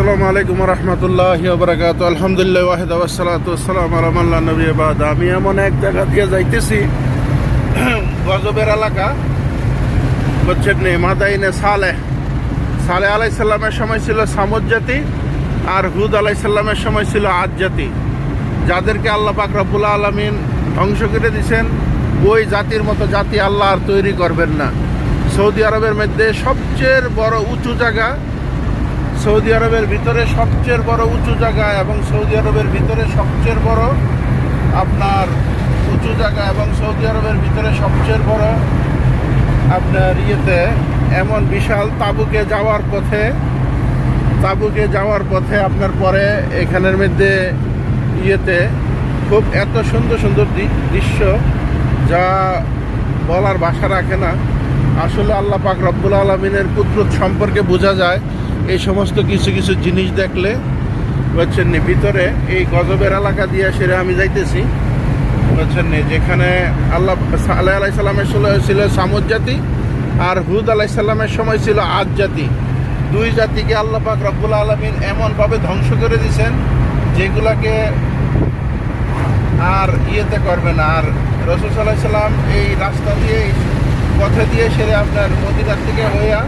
আসসালামু আলাইকুম রহমতুল্লাহ বরকাত আলহামদুলিল্লাহ ওয়াহিদ ওয়াসালাতাম রহমাল্লা নবী বাদ। আমি এমন এক জায়গা দিয়ে যাইতেছি, গজবের এলাকা, হচ্ছে নে মাদাইনে সালেহ। সালেহ আলাইসাল্লামের সময় ছিল সামদ জাতি আর হুদ আলাইসাল্লামের সময় ছিল আজ জাতি। যাদেরকে আল্লাহ পাক রব্বুল আলমিন ধ্বংস করে দিয়েছেন ওই জাতির মতো জাতি আল্লাহ আর তৈরি করবেন না। সৌদি আরবের মধ্যে সবচেয়ে বড় উঁচু জায়গা সৌদি আরবের ভিতরে সবচেয়ে বড় উঁচু জায়গা এবং সৌদি আরবের ভিতরে সবচেয়ে বড় আপনার উঁচু জায়গা এবং সৌদি আরবের ভিতরে সবচেয়ে বড় আপনার ইয়েতে এমন বিশাল তাবুকে যাওয়ার পথে, তাবুকে যাওয়ার পথে আপনার পরে এখানের মধ্যে ইয়েতে খুব এত সুন্দর সুন্দর দৃশ্য যা বলার ভাষা রাখে না। আসলে আল্লাহ পাক রব্বুল আলমিনের কুদরত সম্পর্কে বোঝা যায়। এই সমস্ত কিছু কিছু জিনিস দেখলে, বুঝছেন ভিতরে এই গজবের এলাকা দিয়ে সেরে আমি যাইতেছি, বুঝছেন যেখানে আল্লাহ আল্লাহ আলাই সাল্লামের সময় ছিল সামুদ জাতি আর হুদ আলাই সাল্লামের সময় ছিল আজ জাতি। দুই জাতিকে আল্লাহ পাক রব্বুল আলমিন এমনভাবে ধ্বংস করে দিয়েছেন যেগুলাকে আর ইয়েতে করবে না। আর রসুল সাল্লাহ সাল্লাম এই রাস্তা দিয়ে পথে দিয়ে সেরে আপনার মদিনার থেকে হইয়া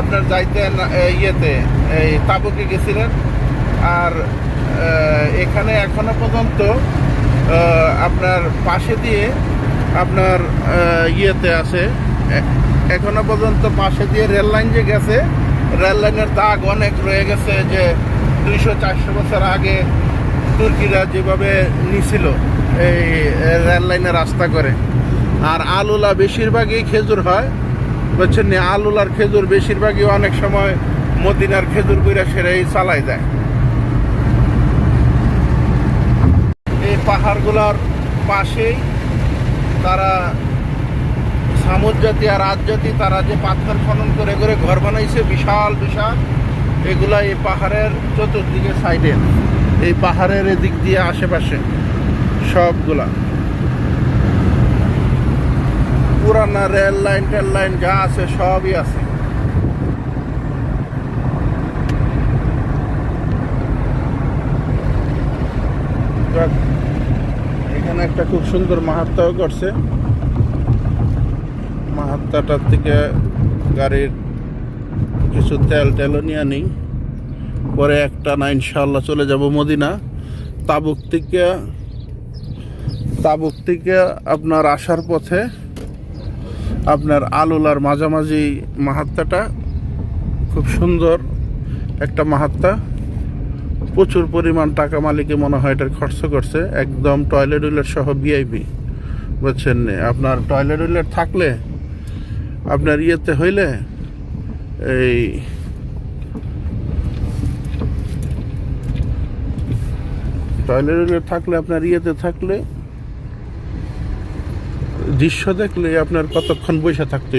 আপনার যাইতেন ইয়েতে এই তাবুকে গেছিলেন। আর এখানে এখনও পর্যন্ত আপনার পাশে দিয়ে আপনার ইয়েতে আছে। এখনও পর্যন্ত পাশে দিয়ে রেল লাইন যে গেছে, রেল লাইনের দাগ অনেক রয়ে গেছে যে দুইশো চারশো বছর আগে তুর্কিরা যেভাবে নিছিল এই রেল লাইনে রাস্তা করে। আর আলুলা বেশিরভাগই খেজুর হয়। বুঝছেন নি? আলুলার খেজুর বেশিরভাগই অনেক সময় মদিনার খেজুর কইরা সেরাই চালাই দেয় এই পাহাড়গুলোর পাশেই তারা সামুদ জাতি আর রাজ জাতি, তারা যে পাথর খনন করে করে ঘর বানাইছে, বিশাল বিশাল, এগুলা এই পাহাড়ের চতুর্দিকে সাইডে। এই পাহাড়ের এদিক দিয়ে আশেপাশে সবগুলা। পুরানা রেল লাইন, টেল লাইন যা আছে সবই আছে। এখানে একটা খুব সুন্দর মাহাত্মাও করছে মাহাত্মাটার থেকে গাড়ির কিছু তেল টেলও নিয়ে নিই। পরে একটা না ইনশাল্লাহ চলে যাব মদিনা। তাবুক থেকে তাবুক থেকে আপনার আসার পথে আপনার আলুলার মাঝামাঝি মাহাত্মাটা খুব সুন্দর একটা মাহাত্মা প্রচুর পরিমাণ টাকা মালিকে মনে হয় এটার খরচ করছে। একদম টয়লেট উইলেট সহ ভিআইপি বুঝছেন? আপনার টয়লেট উইলেট থাকলে, আপনার ইয়েতে হইলে এই টয়লেট উইলেট থাকলে, আপনার ইয়েতে থাকলে দৃশ্য দেখলে আপনার কতক্ষণ বসে থাকতে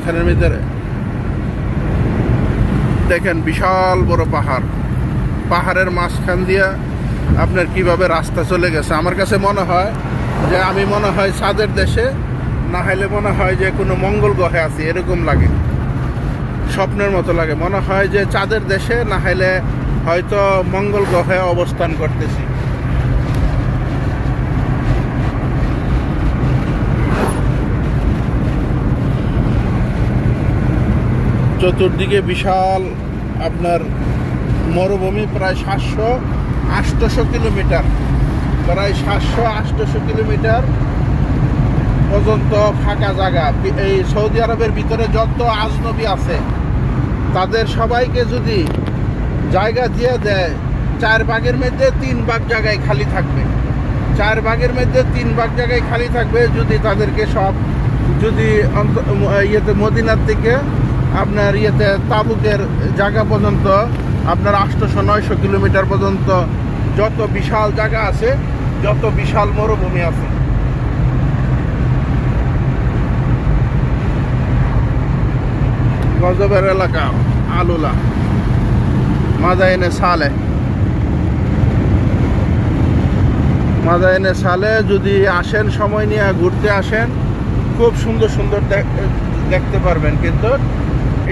এখানের ভিতরে। দেখেন, বিশাল বড় পাহাড়। পাহাড়ের মাঝখান দিয়া আপনার কীভাবে রাস্তা চলে গেছে। আমার কাছে মনে হয় যে, আমি মনে হয় চাঁদের দেশে, না হলে মনে হয় যে, কোনো মঙ্গল গ্রহে আছি, এরকম লাগে। স্বপ্নের মতো লাগে। মনে হয় যে চাঁদের দেশে না হলে হয়তো মঙ্গল গ্রহে অবস্থান করতেছি। চতুর্দিকে বিশাল আপনার মরুভূমি, প্রায় সাতশো আটশোশো কিলোমিটার, প্রায় সাতশো আটশোশো কিলোমিটার পর্যন্ত ফাঁকা জায়গা। এই সৌদি আরবের ভিতরে যত আজনবী আছে, তাদের সবাইকে যদি জায়গা দিয়ে দেয়, চার ভাগের মধ্যে তিন ভাগ জায়গায় খালি থাকবে। চার ভাগের মধ্যে তিন ভাগ জায়গায় খালি থাকবে যদি তাদেরকে সব, যদি ইয়েতে মদিনার থেকে আপনার ইয়েতে তাবুকের জায়গা পর্যন্ত, আপনার আটশোশো নয়শো কিলোমিটার পর্যন্ত যত বিশাল জায়গা আছে, যত বিশাল মরুভূমি আছে। গজবের এলাকা, আলুলা মাদাইনে সালে। মাদাইনে সালে যদি আসেন, সময় নিয়ে ঘুরতে আসেন, খুব সুন্দর সুন্দর দেখ- দেখতে পারবেন। কিন্তু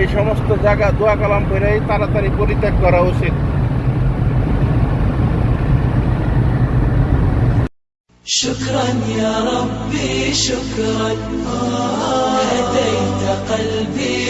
এই সমস্ত জায়গা দোয়া কালাম করেই তাড়াতাড়ি পরিত্যাগ করা উচিত شكرا يا ربي شكرا هديت قلبي